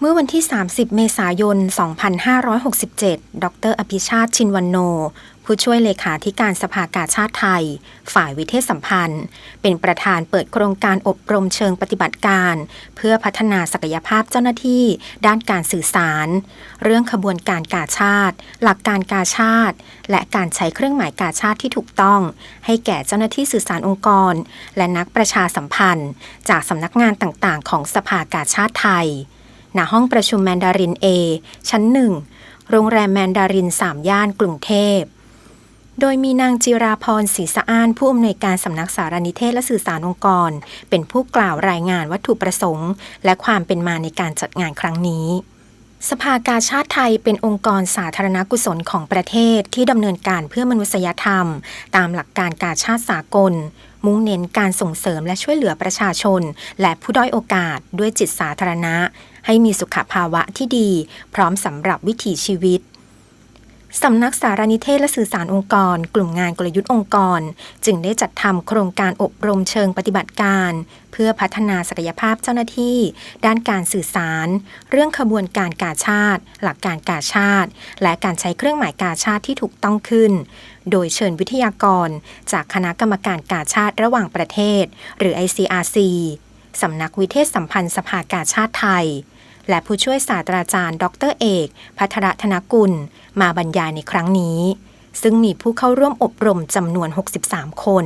เมื่อวันที่ 30 เมษายน 2567 ดร อภิชาติชินวันโน ผู้ช่วยเลขาธิการสภากาชาติไทย ฝ่ายวิเทศสัมพันธ์ เป็นประธานเปิดโครงการอบรมเชิงปฏิบัติการ เพื่อพัฒนาศักยภาพเจ้าหน้าที่ ด้านการสื่อสาร เรื่องขบวนการกาชาติ หลักการกาชาติ และการใช้เครื่องหมายกาชาติที่ถูกต้อง ให้แก่เจ้าหน้าที่สื่อสารองค์กร และนักประชาสัมพันธ์ จากสำนักงานต่างๆ ของสภากาชาติไทย ณห้องประชุมแมนดาริน A ชั้นหนึ่งโรงแรมแมนดาริน3ย่านกรุงเทพ โดยมีนางจิราพรศรีสะอ้านผู้อำนวยการสำนักสารนิเทศและสื่อสารองค์กร เป็นผู้กล่าวรายงานวัตถุประสงค์ และความเป็นมาในการจัดงานครั้งนี้สภากาชาติไทยเป็นองค์กรสาธารณกุศลของประเทศที่ดำเนินการเพื่อมนุษยธรรม ตามหลักการกาชาติสากล มุ่งเน้นการส่งเสริมและช่วยเหลือประชาชน และผู้ด้อยโอกาสด้วยจิตสาธารณะ ให้มีสุขภาวะที่ดี พร้อมสำหรับวิถีชีวิตสำนักสารนิเทศและสื่อสารองค์กร กลุ่มงานกลยุทธ์องค์กร จึงได้จัดทำโครงการอบรมเชิงปฏิบัติการ เพื่อพัฒนาศักยภาพเจ้าหน้าที่ ด้านการสื่อสาร เรื่องขบวนการกาชาติ หลักการกาชาติ และการใช้เครื่องหมายกาชาติที่ถูกต้องขึ้น โดยเชิญวิทยากร จากคณะกรรมการกาชาติระหว่างประเทศ หรือ ICRC สำนักวิเทศสัมพันธ์สภากาชาติไทย และผู้ช่วยศาสตราจารย์ ดรเอก พัทรธนกุล มาบรรยายในครั้งนี้ ซึ่งมีผู้เข้าร่วมอบรมจำนวน 63 คน